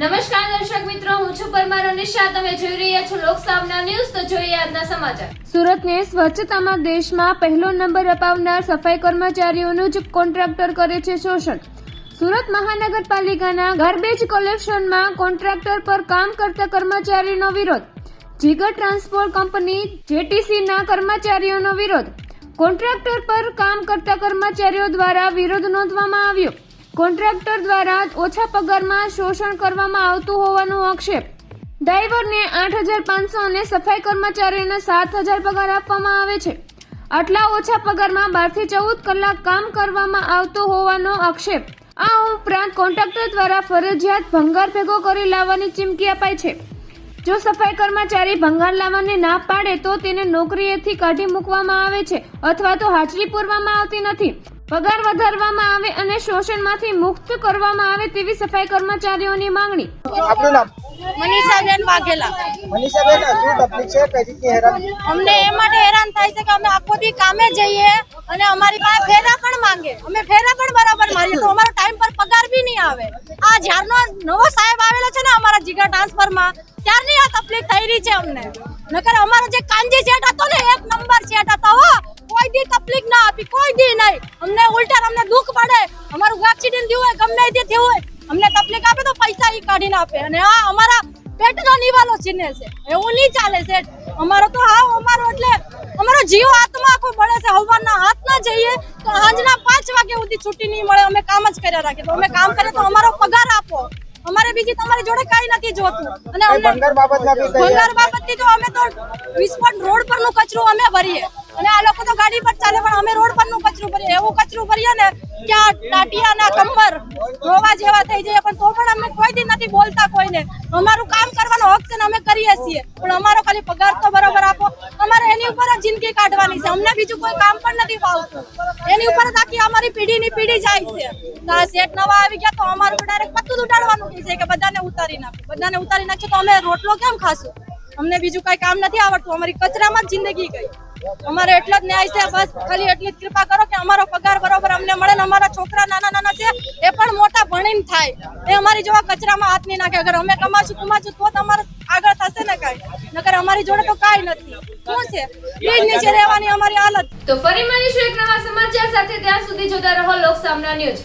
નમસ્કાર દર્શક મિત્રો, હું છું પરમાર અનિશા. તમે જોઈ રહ્યા છો લોકસામના ન્યૂઝ, તો જોઈએ આજના સમાચાર. સુરતને સ્વચ્છતામાં દેશમાં પહેલો નંબર અપાવનાર સફાઈ કર્મચારીઓનું જ કોન્ટ્રાક્ટર કરે છે શોષણ. સુરત મહાનગરપાલિકાના ગાર્બેજ કલેક્શનમાં કોન્ટ્રાક્ટર પર કામ કરતા કર્મચારીનો વિરોધ. જીગર ટ્રાન્સપોર્ટ કંપની જેટીસીના કર્મચારીઓનો વિરોધ. કોન્ટ્રાક્ટર પર કામ કરતા કર્મચારીઓ દ્વારા વિરોધ નોંધવામાં આવ્યો. કોન્ટ્રાક્ટર દ્વારા ઓછા પગારમાં શોષણ કરવામાં આવતું હોવાનો આક્ષેપ. ડ્રાઈવરને આઠ હજાર પાંચસો અને સફાઈ કર્મચારીઓને સાત હજાર પગાર આપવામાં આવે છે. આટલા ઓછા પગારમાં બારથી ચૌદ કલાક કામ કરવામાં આવતું હોવાનો આક્ષેપ. આ ઉપરાંત કોન્ટ્રાક્ટર દ્વારા ફરજિયાત ભંગાર ભેગો કરી લાવવાની ચીમકી અપાઈ છે. જો સફાઈ કર્મચારી ભંગાર લાવવાની ના પાડે તો તેને નોકરીએથી કાઢી મૂકવામાં આવે છે અથવા તો હાજરી પૂરવામાં આવતી નથી. પગાર વધારવામાં આવે અને શોષણમાંથી મુક્ત કરવામાં આવે તેવી સફાઈ કર્મચારીઓની માંગણી. આપનું નામ? મનીષાબેન વાઘેલા. મનીષાબેન શું તકલીફ છે? કઈ રીતની હેરાન? અમને એ માટે હેરાન થાય છે કે અમે આખો દી કામે જઈએ અને અમારી પાસે ફેરા પણ માંગે. અમે ફેરા પણ બરાબર મારીએ તો અમારો ટાઈમ પર પગાર બી નહીં આવે. આ જ્યારનો નવો સાહેબ આવેલો છે ને અમારા જીગા ટ્રાન્સફરમાં ત્યારની આ તકલીફ થઈ રહી છે અમને. નકર અમારો જે કાંજી જેટ હતો ને એક નંબર જેટ હતો હો કોઈ દી તકલીફ ના આપી કોઈ દી નહીં. અમને ઉલટા અમને દુઃખ પડે. અમારું એક્સિડન્ટ થયું હોય ગમે તે થયું હોય અમને તકલીફ આપે તો પૈસા એ કાઢીને આપે. અને આ અમારા પેટનો નિવાલો છીને છે. એવું નહીં ચાલે છે અમારો તો હાવ અમારો એટલે અમારો જીવ હાથમાં આખો બળે છે. હવાના હાથ ના જઈએ તો સાંજના પાંચ વાગે સુધી છૂટી નહીં મળે. અમે કામ જ કર્યા રાખીએ તો અમે કામ કરીએ તો અમારો પગાર આપો. અમારે બીજી તમારી જોડે કઈ નથી જોતું. અને અમને ભંગાર બાબતથી તો અમે તો વિસ્ફોટ રોડ પરનું કચરું અમે ભરીએ. અને આ લોકો તો ગાડી પર ચાલે, પણ અમે રોડ પરનું કચરું ભરીએ. એવું કચરું ભરીએ ને કે ટાટિયાના કંબર રોવા જેવા થઈ જાય. પણ તો પણ અમે કોઈ દી નથી બોલતા કોઈને. અમારું કામ કરવાનો હક છે ને અમે કરીએ છીએ. પણ અમારો ખાલી પગાર તો બરોબર આપો. અમારે એની ઉપર જ જિંદગી કાઢવાની છે. અમને બીજું કોઈ કામ પણ નથી ફાવતું. એની ઉપર જ આખી અમારી પેઢીની પેઢી જાય છે. આ સેટ નવા આવી ગયા તો અમારું ડાયરેક્ટ પત્તું ઉડાડવાનું કહે છે કે બધાને ઉતારી નાખો. બધાને ઉતારી નાખશે તો અમે રોટલો કેમ ખાશું? અમને બીજું કઈ કામ નથી આવડતું. અમારી કચરામાં જ જિંદગી ગઈ. અમારે એટલો જ ન્યાય છે, બસ ખાલી એટલી જ કૃપા કરો કે અમારો પગાર બરોબર અમને મળે ને અમારા છોકરા નાના નાના છે, એ પણ મોટા ભણીને થાય. એ અમારી જેવા કચરામાં હાથ નહીં નાખે. અગર અમે કમાશું કમાશું, તો તમારે આગળ થશે ને કાંઈ. નકર અમારી જોડે તો કાંઈ નથી. શું છે? પ્લીઝ નીચે રહેવાની અમારી હાલત. તો ફરી મળીશું એક નવા સમાચાર સાથે. ત્યાં સુધી જોતા રહો લોકસામના ન્યૂઝ.